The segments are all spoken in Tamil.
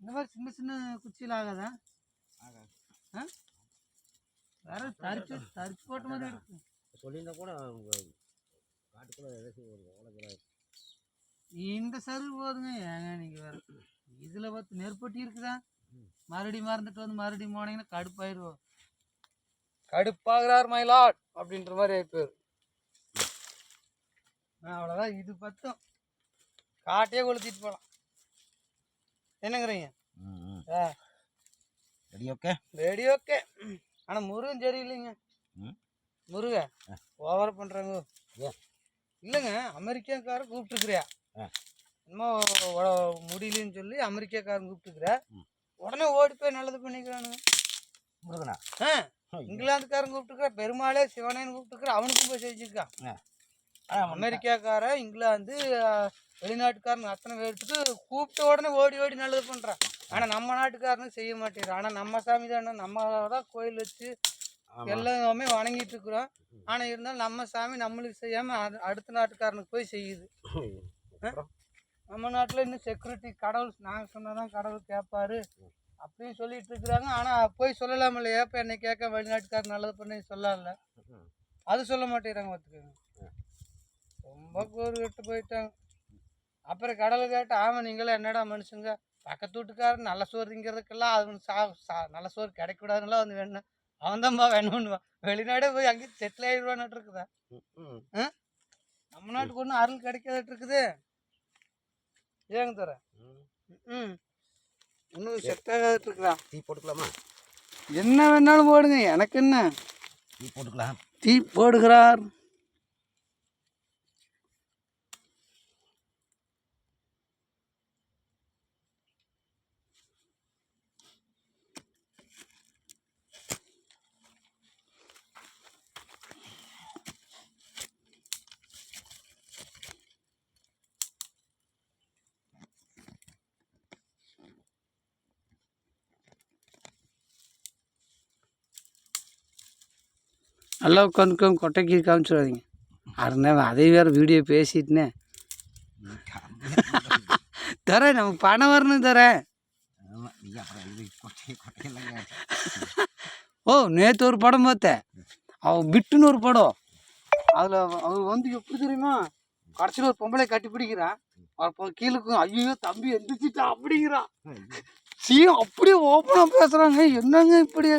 இந்த மாதிரி சின்ன சின்ன குச்சியில் ஆகாதா? வேற தரிச்சு தரிச்சு போட்ட மாதிரி இருக்கு சொல்லியிருந்தா கூட காட்டுக்குள்ள இந்த சருவு போதுங்க. ஏங்க நீங்கள் வேறு இதில் பார்த்து நெருப்பட்டி இருக்குதா? மறுபடியும் மறந்துட்டு வந்து மறுபடியும் போனீங்கன்னா கடுப்பாயிருவோம். கடுப்பாகிறார் மயிலாட் அப்படின்ற மாதிரி ஆயிப்போயிரு அவ்வளோதான் இது பத்தும். காட்டையே கொளுத்திட்டு போகலாம் என்னங்கிறீங்க? ஆ. ரெடி ஓகே ரெடி ஓகே ஆனால் முருகன் சரியில்லைங்க. ம். முருக. ஓவரா பண்ணுறாங்க? இல்லைங்க அமெரிக்காக்காரன் கூப்பிட்டுருக்குறியா. என்னமோ முடியலன்னு சொல்லி அமெரிக்காக்காரன் கூப்பிட்டுருக்குற. உடனே ஓடி போய் நல்லது பண்ணிக்கிறானுங்க. முருகனா? ஆ இங்கிலாந்துக்காரன் கூப்பிட்டுருக்குற பெருமாளே சிவனேன்னு கூப்பிட்டுருக்குற அவனுக்கும் போய் செஞ்சுருக்கான். அமெரிக்காக்காரன் இங்கிலாந்து வெளிநாட்டுக்காரன் அத்தனை பேர்த்துக்கு கூப்பிட்ட உடனே ஓடி ஓடி நல்லது பண்ணுறான் ஆனால் நம்ம நாட்டுக்காரனும் செய்ய மாட்டேங்கிறான். ஆனால் நம்ம சாமி தானே நம்ம தான் கோயில் வச்சு எல்லாமே வணங்கிட்டு இருக்கிறோம். ஆனால் இருந்தாலும் நம்ம சாமி நம்மளுக்கு செய்யாமல் அடுத்த நாட்டுக்காரனுக்கு போய் செய்யுது. நம்ம நாட்டில் இன்னும் செக்யூரிட்டி கடவுள் நாங்கள் சொன்னால் தான் கடவுள் கேட்பாரு அப்படின்னு சொல்லிட்டு இருக்கிறாங்க. ஆனால் போய் சொல்லலாம இல்லையா? இப்போ என்னை கேட்க வெளிநாட்டுக்காரர் நல்லது பண்ணி சொல்லல அது சொல்ல மாட்டேங்கிறாங்க பார்த்துக்கோங்க ரொம்ப கூறு விட்டு போயிட்டாங்க. அப்புறம் கடவுள் கேட்ட ஆமாம் நீங்களும் என்னடா மனுஷங்க? பக்கத்து வீட்டுக்காரன் நல்ல சோறு திங்கிறதுக்கெல்லாம் அவன் சா சா நல்ல சோறு கிடைக்கூடாதுங்களா வந்து வேணும் அவன் தான்ப்பா வேணும்னுவான் வெளிநாடே போய் அங்கேயும் செட்டில் ஆகிடுவான்னு இருக்குதா? நம்ம நாட்டுக்கு ஒன்றும் அருள் கிடைக்காதட்டு இருக்குது. ஏங்க தர ம். இன்னும் செட் ஆகாதட்டு இருக்குதா டீ போட்டுக்கலாமா? என்ன வேணாலும் போடுங்க எனக்கு என்ன? டீ போட்டுக்கலாம். தீ போடுகிறார். நல்லா உட்காந்துக்கோங்க கொட்டைக்கு காமிச்சிடாதீங்க. அருணா அதே வேறு வீடியோ பேசிட்டுனே. தரேன் நமக்கு பணம் வரணும் தரேன் ஓ நேற்று ஒரு படம் பார்த்தேன். அவன் பிட்டுன்னு ஒரு படம். அதில் அவன் வந்து எப்படி தெரியுமா? கடைசியில் ஒரு பொம்பளை கட்டி பிடிக்கிறான் அப்போ கீழே ஐயோ தம்பி எந்திரிச்சிட்டா அப்படிங்கிறான் சீம் அப்படியே ஓப்பனாக பேசுகிறாங்க என்னங்க இப்படி?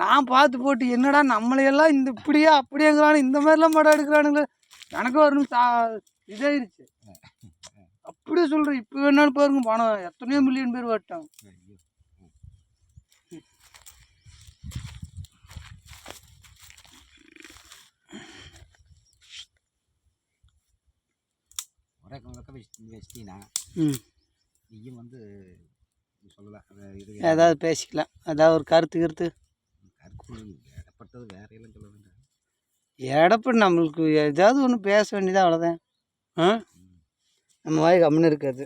நான் பார்த்து போட்டு என்னடா நம்மளையெல்லாம் இந்த இப்படியா அப்படியேங்கிறானு இந்த மாதிரிலாம் படம் எடுக்கிறானுங்களே. எனக்கு வரணும் சா இதாயிருச்சு. அப்படியே சொல்கிறேன் இப்போ வேணாலும் பாருங்க பணம் எத்தனையோ மில்லியன் பேர் வரட்டாங்க நீயும் வந்து சொல்லலாம் ஏதாவது பேசிக்கலாம். ஏதாவது ஒரு கருத்து கருத்து. கருத்து இடப்பட்டது வேற எல்லாம் சொல்ல வேண்டாம். எடப்படி நம்மளுக்கு ஏதாவது ஒன்று பேச வேண்டியது அவ்வளோதான் ஆ? நம்ம வாய் கம்முன்னு இருக்காது.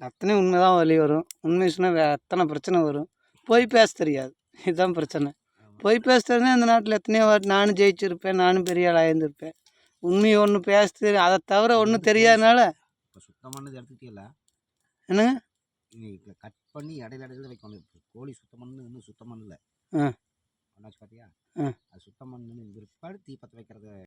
அத்தனை உண்மை தான் வழி வரும். உண்மை சொன்னால் வே அத்தனை பிரச்சனை வரும். போய் பேச தெரியாது. இதுதான் பிரச்சனை. போய் பேச தெரிஞ்சா இந்த நாட்டில் எத்தனையோ வாட்டி நானும் ஜெயிச்சிருப்பேன் நானும் பெரிய ஆள் ஆயிருந்திருப்பேன். உண்மை ஒன்று பேச தெரியும் அதை தவிர ஒன்றும் தெரியாதனால? சுத்தமானது என்னங்க நீ இப்போ கட் பண்ணி இடையில இடையில வைக்கணும் இப்போ கோழி சுத்தம் பண்ணு இன்னும் சுத்தம் பண்ணல ஆ. பண்ணாச்சு பார்த்தியா. அது சுத்தம் பண்ணு பிற்பாடு தீ பற்ற வைக்கிறது